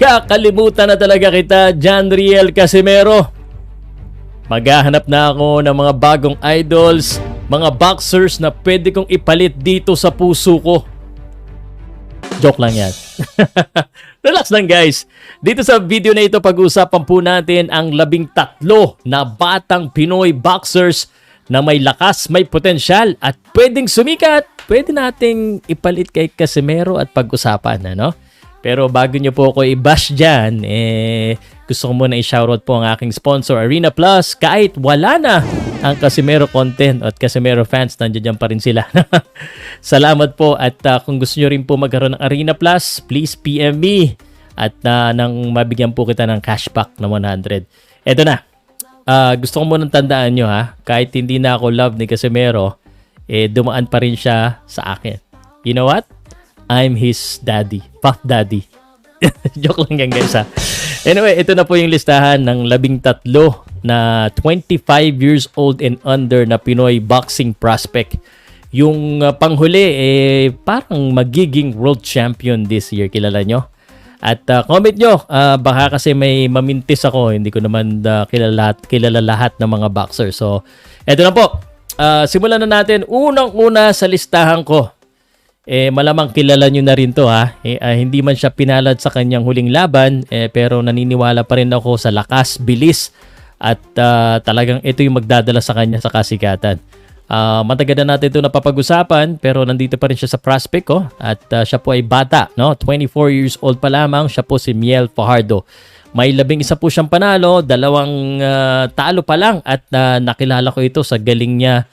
Kakalimutan na talaga kita, John Riel Casimero. Maghahanap na ako ng mga bagong idols, mga boxers na pwede kong ipalit dito sa puso ko. Joke lang yan. Relax lang guys. Dito sa video na ito pag-uusapan po natin ang labing tatlo na batang Pinoy boxers na may lakas, may potensyal at pwedeng sumikat. Pwede nating ipalit kay Casimero at pag-usapan. Ano? Pero bago nyo po ako i-bash dyan, eh, gusto ko muna i-shoutout po ang aking sponsor, Arena Plus. Kahit wala na ang Casimero content at Casimero fans, nandiyan dyan pa rin sila. Salamat po at uh, kung gusto nyo rin po magkaroon ng Arena Plus, please PM me at uh, nang mabigyan po kita ng cashback na 100. Eto na, uh, gusto ko muna tandaan nyo ha, kahit hindi na ako love ni Casimero, eh dumaan pa rin siya sa akin. You know what? I'm his daddy. Puff daddy. Joke lang yan guys ha. Anyway, ito na po yung listahan ng labing tatlo na 25 years old and under na Pinoy boxing prospect. Yung uh, panghuli, eh, parang magiging world champion this year. Kilala nyo? At uh, comment nyo, uh, baka kasi may mamintis ako. Hindi ko naman uh, kilala, kilala lahat ng mga boxer. So, eto na po. Uh, simulan na natin. Unang-una sa listahan ko eh malamang kilala nyo na rin to ha. Eh, uh, hindi man siya pinalad sa kanyang huling laban, eh, pero naniniwala pa rin ako sa lakas, bilis, at uh, talagang ito yung magdadala sa kanya sa kasikatan. Uh, matagal na natin ito napapag-usapan pero nandito pa rin siya sa prospect ko at uh, siya po ay bata, no? 24 years old pa lamang, siya po si Miel Fajardo. May labing isa po siyang panalo, dalawang uh, talo pa lang at uh, nakilala ko ito sa galing niya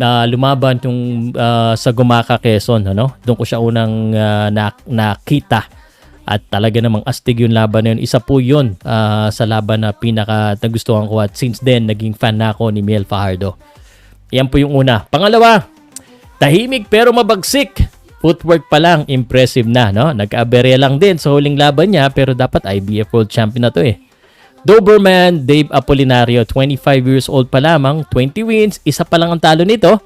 na lumaban yung uh, sa Gumaka Quezon ano? Doon ko siya unang uh, nakita. At talaga namang astig yung laban na yun. Isa po yun uh, sa laban na pinaka nagustuhan ko at since then naging fan na ako ni Miel Fajardo. Yan po yung una. Pangalawa tahimik pero mabagsik. Footwork pa lang impressive na no? Nag-aberya lang din sa huling laban niya pero dapat IBF World Champion na to eh Doberman Dave Apolinario, 25 years old pa lamang, 20 wins, isa pa lang ang talo nito.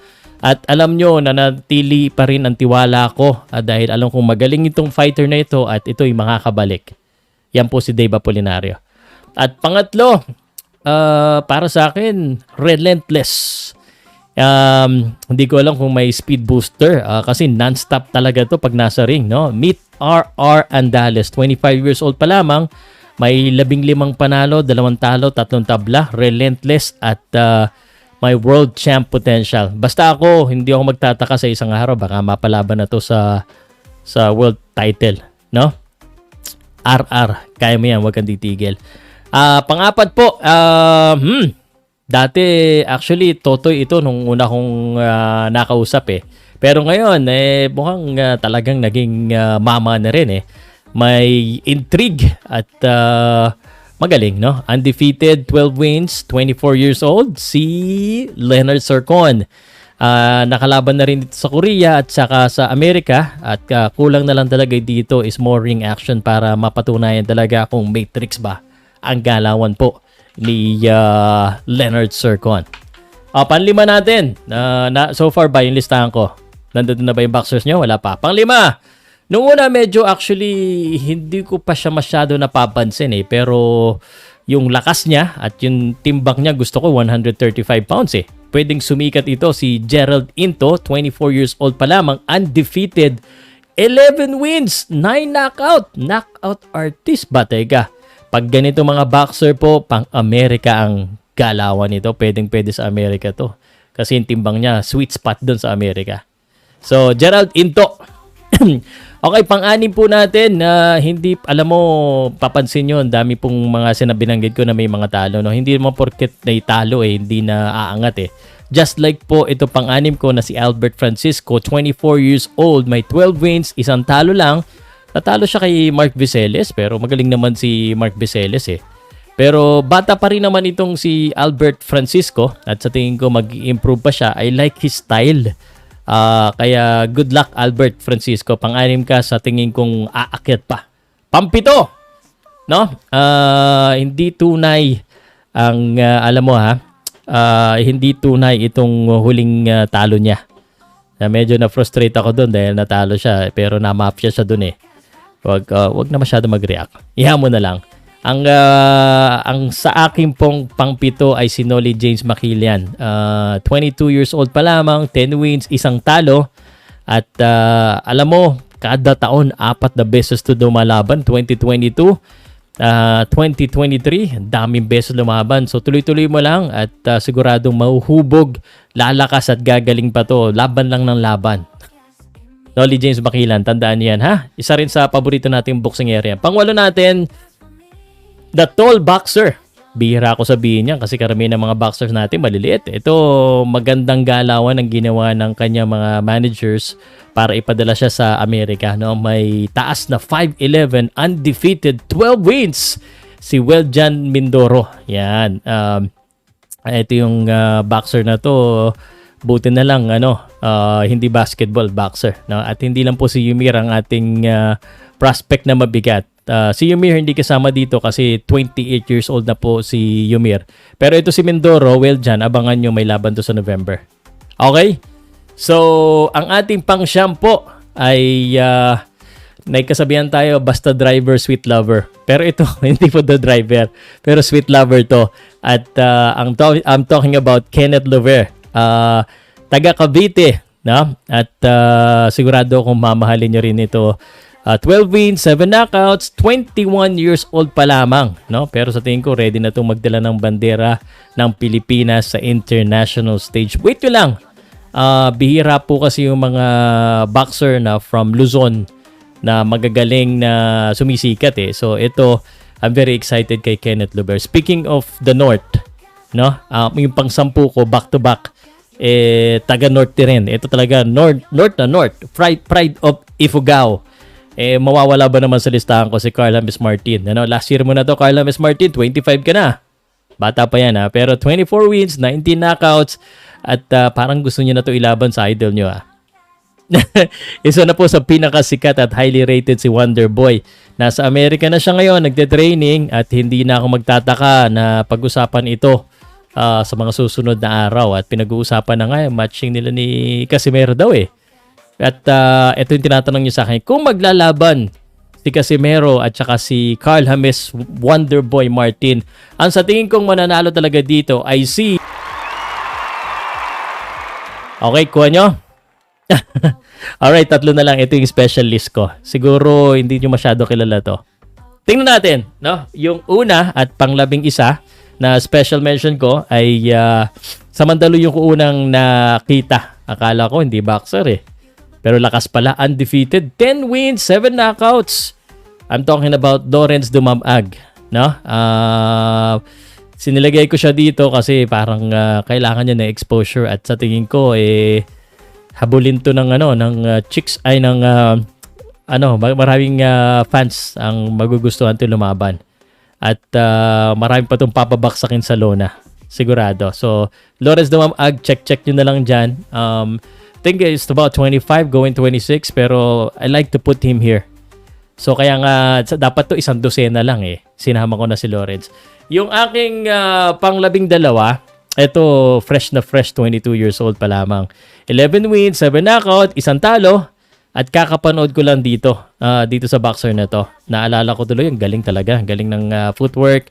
At alam nyo na natili pa rin ang tiwala ko ah, dahil alam kong magaling itong fighter na ito at ito'y makakabalik. Yan po si Dave Apolinario. At pangatlo, uh, para sa akin, relentless. Um, hindi ko alam kung may speed booster uh, kasi non-stop talaga to pag nasa ring. No? Meet RR Andales, 25 years old pa lamang. May labing limang panalo, dalawang talo, tatlong tabla, relentless at uh, may world champ potential. Basta ako, hindi ako magtataka sa isang araw, baka mapalaban na to sa sa world title, no? RR, kaya mo yan, wag kang titigil. Uh, pangapat po, uh, hmm, dati actually Totoy ito nung una kong uh, nakausap eh. Pero ngayon, eh, mukhang uh, talagang naging uh, mama na rin eh may intrigue at uh, magaling, no? Undefeated, 12 wins, 24 years old, si Leonard Sarcon. Uh, nakalaban na rin dito sa Korea at saka sa Amerika at uh, kulang na lang talaga dito is more ring action para mapatunayan talaga kung matrix ba ang galawan po ni uh, Leonard Sarcon. Uh, panlima natin, uh, na, so far ba yung listahan ko? Nandun na ba yung boxers nyo? Wala pa. Panglima, Nung una medyo actually hindi ko pa siya masyado napapansin eh pero yung lakas niya at yung timbang niya gusto ko 135 pounds eh. Pwedeng sumikat ito si Gerald Into, 24 years old pa lamang, undefeated. 11 wins, 9 knockout. Knockout artist ba? Teka, pag ganito mga boxer po, pang Amerika ang galawan nito. Pwedeng pwede sa Amerika to. Kasi yung timbang niya, sweet spot doon sa Amerika. So, Gerald Into. Okay, pang-anim po natin na hindi, alam mo, papansin nyo, dami pong mga sinabinanggit ko na may mga talo. No? Hindi mo porket na talo eh, hindi na aangat eh. Just like po ito pang-anim ko na si Albert Francisco, 24 years old, may 12 wins, isang talo lang. Natalo siya kay Mark Viceles, pero magaling naman si Mark Viceles eh. Pero bata pa rin naman itong si Albert Francisco at sa tingin ko mag-improve pa siya. I like his style Uh, kaya good luck Albert Francisco. Pang-anim ka sa tingin kong aakyat pa. Pampito! No? Uh, hindi tunay ang uh, alam mo ha. Uh, hindi tunay itong huling uh, talo niya. Na medyo na frustrate ako doon dahil natalo siya pero na-mafia siya doon eh. Wag, uh, wag na masyado mag-react. Iha mo na lang. Ang uh, ang sa akin pong pangpito ay si Nolly James Makilian. Uh, 22 years old pa lamang, 10 wins, isang talo. At uh, alam mo, kada taon apat na beses to dumalaban 2022 uh, 2023 daming beses lumaban so tuloy-tuloy mo lang at uh, siguradong mahuhubog lalakas at gagaling pa to laban lang ng laban Nolly James Bakilan, tandaan niyan ha. Isa rin sa paborito nating boxing area. Pangwalo natin, the tall boxer. Bihira ako sabihin niya kasi karamihan ng mga boxers natin maliliit. Ito magandang galawan ang ginawa ng kanya mga managers para ipadala siya sa Amerika. No? May taas na 5'11", undefeated, 12 wins. Si Weljan Mindoro. Yan. Um, ito yung uh, boxer na to. Buti na lang ano, uh, hindi basketball boxer. No? At hindi lang po si Yumir ang ating uh, prospect na mabigat. Uh, si Yumir hindi kasama dito kasi 28 years old na po si Yumir. Pero ito si Mindoro, well dyan, abangan nyo may laban to sa November. Okay? So, ang ating pang shampoo ay uh, nagkasabihan tayo basta driver, sweet lover. Pero ito, hindi po the driver, pero sweet lover to. At uh, ang to- I'm talking about Kenneth Lover. Uh, taga Cavite, no? At uh, sigurado kung mamahalin nyo rin ito Uh, 12 wins, 7 knockouts, 21 years old pa lamang. No? Pero sa tingin ko, ready na itong magdala ng bandera ng Pilipinas sa international stage. Wait nyo lang. Uh, bihira po kasi yung mga boxer na from Luzon na magagaling na sumisikat eh. So ito, I'm very excited kay Kenneth Luber. Speaking of the North, no? Uh, yung pang sampu ko back to back eh taga North rin. Ito talaga North North na North. Pride Pride of Ifugao eh mawawala ba naman sa listahan ko si Carla Miss Martin. Ano, last year mo na to Carla Miss Martin, 25 ka na. Bata pa yan ha, pero 24 wins, 19 knockouts at uh, parang gusto niya na to ilaban sa idol niyo ha. Isa na po sa pinakasikat at highly rated si Wonder Boy. Nasa Amerika na siya ngayon, nagte-training at hindi na ako magtataka na pag-usapan ito uh, sa mga susunod na araw at pinag-uusapan na nga matching nila ni Casimero daw eh. At uh, ito yung tinatanong niyo sa akin, kung maglalaban si Casimero at saka si Carl James Wonderboy Martin, ang sa tingin kong mananalo talaga dito ay si... Okay, kuha nyo? Alright, tatlo na lang. Ito yung special list ko. Siguro hindi nyo masyado kilala to. Tingnan natin, no? Yung una at panglabing isa na special mention ko ay uh, sa Mandaluyong ko unang nakita. Akala ko hindi boxer eh. Pero lakas pala, undefeated. 10 wins, 7 knockouts. I'm talking about Lawrence Dumamag. No? Uh, sinilagay ko siya dito kasi parang uh, kailangan niya ng exposure at sa tingin ko eh habulin to ng ano ng uh, chicks ay ng uh, ano maraming uh, fans ang magugustuhan to lumaban at uh, marami pa tong papabaksakin sa lona sigurado so Lawrence Dumamag check check niyo na lang diyan um think it's about 25 going 26 pero I like to put him here. So kaya nga dapat to isang dosena lang eh. Sinama ko na si Lawrence. Yung aking uh, panglabing dalawa, ito fresh na fresh 22 years old pa lamang. 11 wins, 7 knockout, isang talo at kakapanood ko lang dito uh, dito sa boxer na to. Naalala ko tuloy, ang galing talaga, galing ng uh, footwork.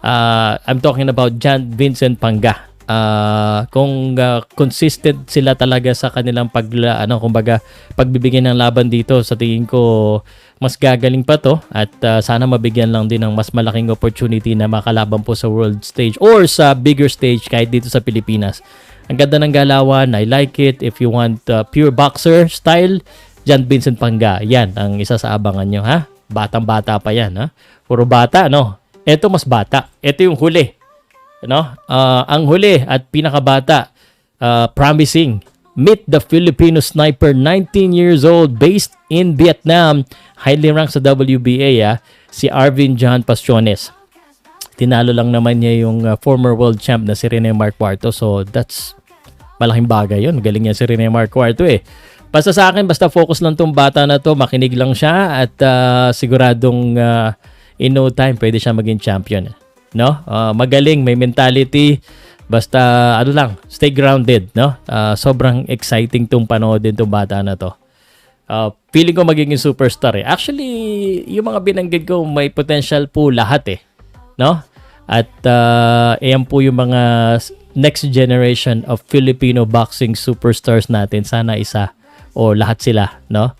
Uh, I'm talking about John Vincent Panga uh, kung uh, consistent sila talaga sa kanilang pag ano kumbaga pagbibigyan ng laban dito sa tingin ko mas gagaling pa to at uh, sana mabigyan lang din ng mas malaking opportunity na makalaban po sa world stage or sa bigger stage kahit dito sa Pilipinas. Ang ganda ng galawan, I like it. If you want uh, pure boxer style, John Vincent Panga. Yan ang isa sa abangan nyo ha. Batang-bata pa yan ha. Puro bata no. Ito mas bata. Ito yung huli no? Uh, ang huli at pinakabata, uh, promising. Meet the Filipino sniper, 19 years old, based in Vietnam, highly ranked sa WBA, ah, si Arvin John Pastiones. Tinalo lang naman niya yung uh, former world champ na si Rene Marcuarto. So, that's malaking bagay yun. Galing niya si Rene Marcuarto eh. Basta sa akin, basta focus lang tong bata na to, makinig lang siya at uh, siguradong uh, in no time pwede siya maging champion. No? Uh, magaling, may mentality. Basta ano lang, stay grounded, no? Uh, sobrang exciting tong panoodin tong bata na to. Uh, feeling ko magiging superstar eh. Actually, yung mga binanggit ko may potential po lahat eh. No? At uh, ayan po yung mga next generation of Filipino boxing superstars natin. Sana isa o lahat sila, no?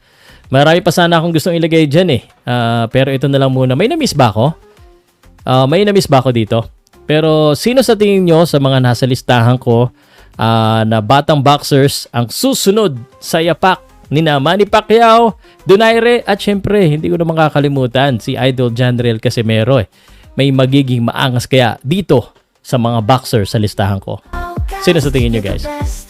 Marami pa sana akong gustong ilagay dyan eh. Ah, pero ito na lang muna. May na-miss ba ako? Ah, may na-miss ba ako dito? Pero sino sa tingin nyo sa mga nasa listahan ko ah, na batang boxers ang susunod sa yapak ni na Manny Pacquiao, Donaire at syempre hindi ko na makakalimutan si Idol Janriel Casimero eh. May magiging maangas kaya dito sa mga boxers sa listahan ko. Sino sa tingin nyo guys?